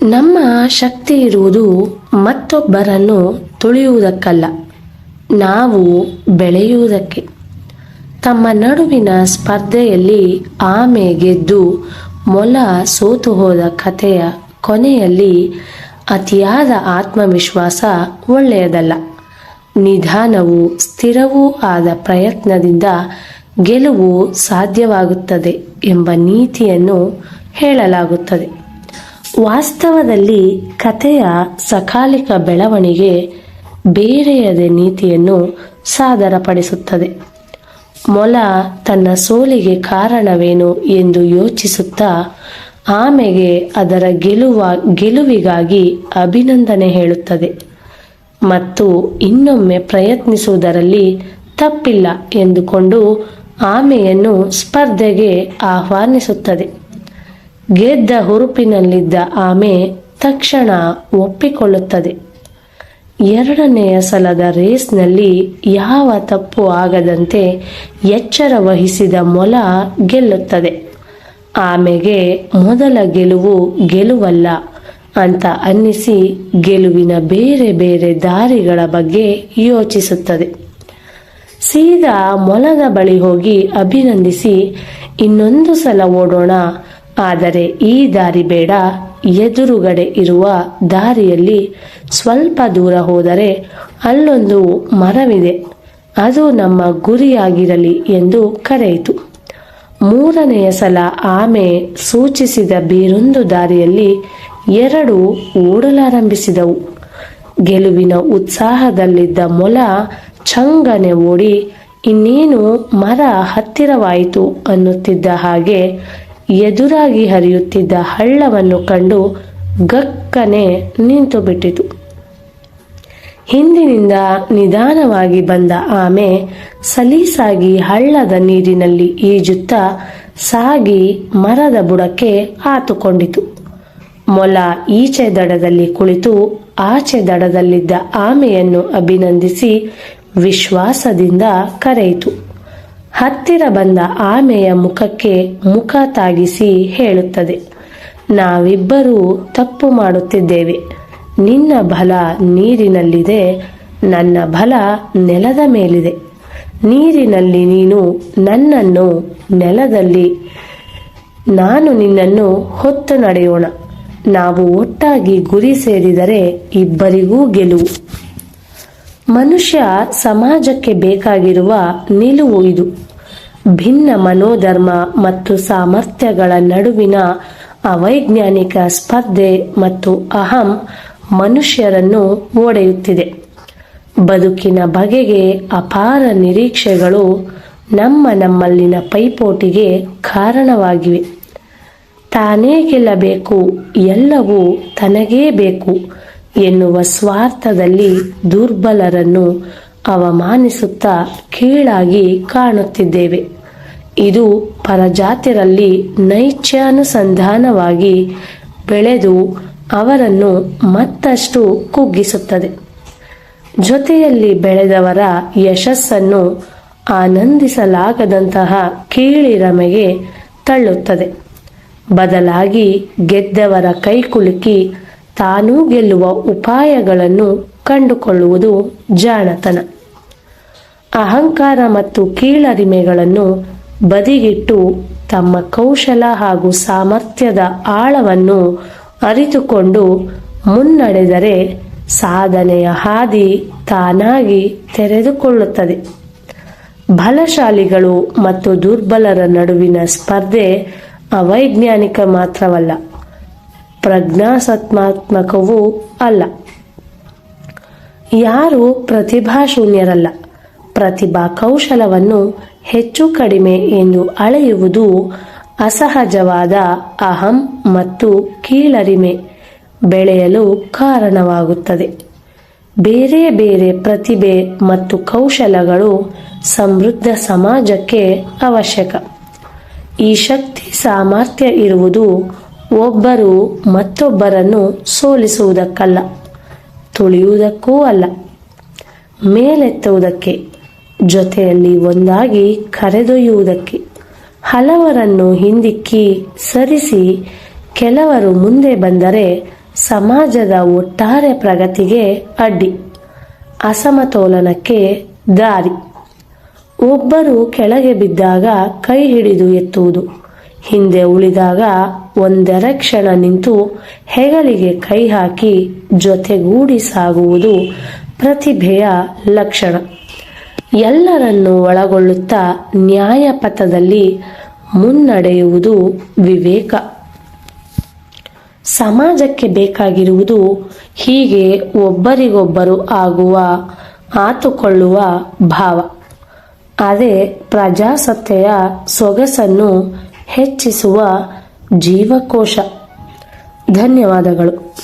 ನಮ್ಮ ಶಕ್ತಿ ಇರುವುದು ಮತ್ತೊಬ್ಬರನ್ನು ತುಳಿಯುವುದಕ್ಕಲ್ಲ, ನಾವು ಬೆಳೆಯುವುದಕ್ಕೆ. ತಮ್ಮ ನಡುವಿನ ಸ್ಪರ್ಧೆಯಲ್ಲಿ ಆಮೆ ಗೆದ್ದು ಮೊಲ ಸೋತು ಹೋದ ಕಥೆಯ ಕೊನೆಯಲ್ಲಿ ಅತಿಯಾದ ಆತ್ಮವಿಶ್ವಾಸ ಒಳ್ಳೆಯದಲ್ಲ. ನಿಧಾನವೂ ಸ್ಥಿರವೂ ಆದ ಪ್ರಯತ್ನದಿಂದ ಗೆಲುವು ಸಾಧ್ಯವಾಗುತ್ತದೆ ಎಂಬ ನೀತಿಯನ್ನು ಹೇಳಲಾಗುತ್ತದೆ. ವಾಸ್ತವದಲ್ಲಿ ಕಥೆಯ ಸಕಾಲಿಕ ಬೆಳವಣಿಗೆ ಬೇರೆಯದೇ ನೀತಿಯನ್ನು ಸಾದರಪಡಿಸುತ್ತದೆ. ಮೊಲ ತನ್ನ ಸೋಲಿಗೆ ಕಾರಣವೇನು ಎಂದು ಯೋಚಿಸುತ್ತಾ ಆಮೆಗೆ ಅದರ ಗೆಲುವ, ಗೆಲುವಿಗಾಗಿ ಅಭಿನಂದನೆ ಹೇಳುತ್ತದೆ. ಮತ್ತು ಇನ್ನೊಮ್ಮೆ ಪ್ರಯತ್ನಿಸುವುದರಲ್ಲಿ ತಪ್ಪಿಲ್ಲ ಎಂದುಕೊಂಡು ಆಮೆಯನ್ನು ಸ್ಪರ್ಧೆಗೆ ಆಹ್ವಾನಿಸುತ್ತದೆ. ಗೆದ್ದ ಹುರುಪಿನಲ್ಲಿದ್ದ ಆಮೆ ತಕ್ಷಣ ಒಪ್ಪಿಕೊಳ್ಳುತ್ತದೆ. ಎರಡನೆಯ ಸಲದ ರೇಸ್ನಲ್ಲಿ ಯಾವ ತಪ್ಪು ಆಗದಂತೆ ಎಚ್ಚರ ವಹಿಸಿದ ಮೊಲ ಗೆಲ್ಲುತ್ತದೆ. ಆಮೆಗೆ ಮೊದಲ ಗೆಲುವು ಗೆಲುವಲ್ಲ ಅಂತ ಅನ್ನಿಸಿ ಗೆಲುವಿನ ಬೇರೆ ಬೇರೆ ದಾರಿಗಳ ಬಗ್ಗೆ ಯೋಚಿಸುತ್ತದೆ. ಸೀದಾ ಮೊಲದ ಬಳಿ ಹೋಗಿ ಅಭಿನಂದಿಸಿ ಇನ್ನೊಂದು ಸಲ ಓಡೋಣ ಆದರೆ ಈ ದಾರಿ ಬೇಡ. ಎದುರುಗಡೆ ಇರುವ ದಾರಿಯಲ್ಲಿ ಸ್ವಲ್ಪ ದೂರ ಹೋದರೆ ಅಲ್ಲೊಂದು ಮರವಿದೆ. ಅದು ನಮ್ಮ ಗುರಿಯಾಗಿರಲಿ ಎಂದು ಕರೆಯಿತು. ಮೂರನೆಯ ಸಲ ಆಮೆ ಸೂಚಿಸಿದ ಬೇರೊಂದು ದಾರಿಯಲ್ಲಿ ಎರಡು ಓಡಲಾರಂಭಿಸಿದವು. ಗೆಲುವಿನ ಉತ್ಸಾಹದಲ್ಲಿದ್ದ ಮೊಲ ಚಂಗನೆ ಓಡಿ, ಇನ್ನೇನು ಮರ ಹತ್ತಿರವಾಯಿತು ಅನ್ನುತ್ತಿದ್ದ ಹಾಗೆ ಎದುರಾಗಿ ಹರಿಯುತ್ತಿದ್ದ ಹಳ್ಳವನ್ನು ಕಂಡು ಗಕ್ಕನೆ ನಿಂತು ಬಿಟ್ಟಿತು ಹಿಂದಿನಿಂದ ನಿಧಾನವಾಗಿ ಬಂದ ಆಮೆ ಸಲೀಸಾಗಿ ಹಳ್ಳದ ನೀರಿನಲ್ಲಿ ಈಜುತ್ತಾ ಸಾಗಿ ಮರದ ಬುಡಕ್ಕೆ ಆತುಕೊಂಡಿತು. ಮೊಲ ಈಚೆ ದಡದಲ್ಲಿ ಕುಳಿತು ಆಚೆ ದಡದಲ್ಲಿದ್ದ ಆಮೆಯನ್ನು ಅಭಿನಂದಿಸಿ ವಿಶ್ವಾಸದಿಂದ ಕರೆಯಿತು. ಹತ್ತಿರ ಬಂದ ಆಮೆಯ ಮುಖಕ್ಕೆ ಮುಖ ತಾಗಿಸಿ ಹೇಳುತ್ತದೆ, ನಾವಿಬ್ಬರೂ ತಪ್ಪು ಮಾಡುತ್ತಿದ್ದೇವೆ. ನಿನ್ನ ಬಲ ನೀರಿನಲ್ಲಿದೆ, ನನ್ನ ಬಲ ನೆಲದ ಮೇಲಿದೆ. ನೀರಿನಲ್ಲಿ ನೀನು ನನ್ನನ್ನು ನೆಲದಲ್ಲಿ, ನಾನು ನಿನ್ನನ್ನು ಹೊತ್ತು ನಡೆಯೋಣ. ನಾವು ಒಟ್ಟಾಗಿ ಗುರಿ ಸೇರಿದರೆ ಇಬ್ಬರಿಗೂ ಗೆಲುವು. ಮನುಷ್ಯ ಸಮಾಜಕ್ಕೆ ಬೇಕಾಗಿರುವ ನಿಲುವು ಇದು. ಭಿನ್ನ ಮನೋಧರ್ಮ ಮತ್ತು ಸಾಮರ್ಥ್ಯಗಳ ನಡುವಿನ ಅವೈಜ್ಞಾನಿಕ ಸ್ಪರ್ಧೆ ಮತ್ತು ಅಹಂ ಮನುಷ್ಯರನ್ನು ಓಡೆಯುತ್ತಿದೆ. ಬದುಕಿನ ಬಗೆಗೆ ಅಪಾರ ನಿರೀಕ್ಷೆಗಳು ನಮ್ಮ ನಮ್ಮಲ್ಲಿನ ಪೈಪೋಟಿಗೆ ಕಾರಣವಾಗಿವೆ. ತಾನೇ ಗೆಲ್ಲಬೇಕು, ಎಲ್ಲವೂ ತನಗೇ ಬೇಕು ಎನ್ನುವ ಸ್ವಾರ್ಥದಲ್ಲಿ ದುರ್ಬಲರನ್ನು ಅವಮಾನಿಸುತ್ತಾ ಕೀಳಾಗಿ ಕಾಣುತ್ತಿದ್ದೇವೆ. ಇದು ಪರಜಾತಿರಲ್ಲಿ ನೈಚ್ಯಾನುಸಂಧಾನವಾಗಿ ಬೆಳೆದು ಅವರನ್ನು ಮತ್ತಷ್ಟು ಕುಗ್ಗಿಸುತ್ತದೆ. ಜೊತೆಯಲ್ಲಿ ಬೆಳೆದವರ ಯಶಸ್ಸನ್ನು ಆನಂದಿಸಲಾಗದಂತಹ ಕೀಳಿರಮೆಗೆ ತಳ್ಳುತ್ತದೆ. ಬದಲಾಗಿ ಗೆದ್ದವರ ಕೈಕುಲುಕಿ ತಾನೂ ಗೆಲ್ಲುವ ಉಪಾಯಗಳನ್ನು ಕಂಡುಕೊಳ್ಳುವುದು ಜಾಣತನ. ಅಹಂಕಾರ ಮತ್ತು ಕೀಳರಿಮೆಗಳನ್ನು ಬದಿಗಿಟ್ಟು ತಮ್ಮ ಕೌಶಲ ಹಾಗೂ ಸಾಮರ್ಥ್ಯದ ಆಳವನ್ನು ಅರಿತುಕೊಂಡು ಮುನ್ನಡೆದರೆ ಸಾಧನೆಯ ಹಾದಿ ತಾನಾಗಿ ತೆರೆದುಕೊಳ್ಳುತ್ತದೆ. ಬಲಶಾಲಿಗಳು ಮತ್ತು ದುರ್ಬಲರ ನಡುವಿನ ಸ್ಪರ್ಧೆ ಅವೈಜ್ಞಾನಿಕ ಮಾತ್ರವಲ್ಲ. ಪ್ರಜ್ಞಾಸತ್ಮಾತ್ಮಕವೂ ಅಲ್ಲ. ಯಾರು ಪ್ರತಿಭಾಶೂನ್ಯರಲ್ಲ. ಪ್ರತಿಭಾ ಕೌಶಲವನ್ನು ಹೆಚ್ಚು ಕಡಿಮೆ ಎಂದು ಅಳೆಯುವುದು ಅಸಹಜವಾದ ಅಹಂ ಮತ್ತು ಕೀಳರಿಮೆ ಬೆಳೆಯಲು ಕಾರಣವಾಗುತ್ತದೆ. ಬೇರೆ ಬೇರೆ ಪ್ರತಿಭೆ ಮತ್ತು ಕೌಶಲಗಳು ಸಮೃದ್ಧ ಸಮಾಜಕ್ಕೆ ಅವಶ್ಯಕ. ಈ ಶಕ್ತಿ ಸಾಮರ್ಥ್ಯ ಇರುವುದು ಒಬ್ಬರು ಮತ್ತೊಬ್ಬರನ್ನು ಸೋಲಿಸುವುದಕ್ಕಲ್ಲ, ತುಳಿಯುವುದಕ್ಕೂ ಅಲ್ಲ. ಮೇಲೆತ್ತುವುದಕ್ಕೆ, ಜೊತೆಯಲ್ಲಿ ಒಂದಾಗಿ ಕರೆದೊಯ್ಯುವುದಕ್ಕೆ. ಹಲವರನ್ನು ಹಿಂದಿಕ್ಕಿ ಸರಿಸಿ, ಕೆಲವರು ಮುಂದೆ ಬಂದರೆ ಸಮಾಜದ ಒಟ್ಟಾರೆ ಪ್ರಗತಿಗೆ ಅಡ್ಡಿ, ಅಸಮತೋಲನಕ್ಕೆ ದಾರಿ. ಒಬ್ಬರು ಕೆಳಗೆ ಬಿದ್ದಾಗ ಕೈ ಹಿಡಿದು ಎತ್ತುವುದು. ಹಿಂದೆ ಉಳಿದಾಗ ಒಂದೆರ ಕ್ಷಣ ನಿಂತು ಹೆಗಲಿಗೆ ಕೈ ಹಾಕಿ ಜೊತೆಗೂಡಿ ಸಾಗುವುದು ಪ್ರತಿಭೆಯ ಲಕ್ಷಣ. ಎಲ್ಲರನ್ನು ಒಳಗೊಳ್ಳುತ್ತಾ ನ್ಯಾಯಪಥದಲ್ಲಿ ಮುನ್ನಡೆಯುವುದು ವಿವೇಕ. ಸಮಾಜಕ್ಕೆ ಬೇಕಾಗಿರುವುದು ಹೀಗೆ ಒಬ್ಬರಿಗೊಬ್ಬರು ಆಗುವ, ಆತುಕೊಳ್ಳುವ ಭಾವ. ಅದೇ ಪ್ರಜಾಸತ್ತೆಯ ಸೊಗಸನ್ನು ಹೆಚ್ಚಿಸುವ ಜೀವಕೋಶ. ಧನ್ಯವಾದಗಳು.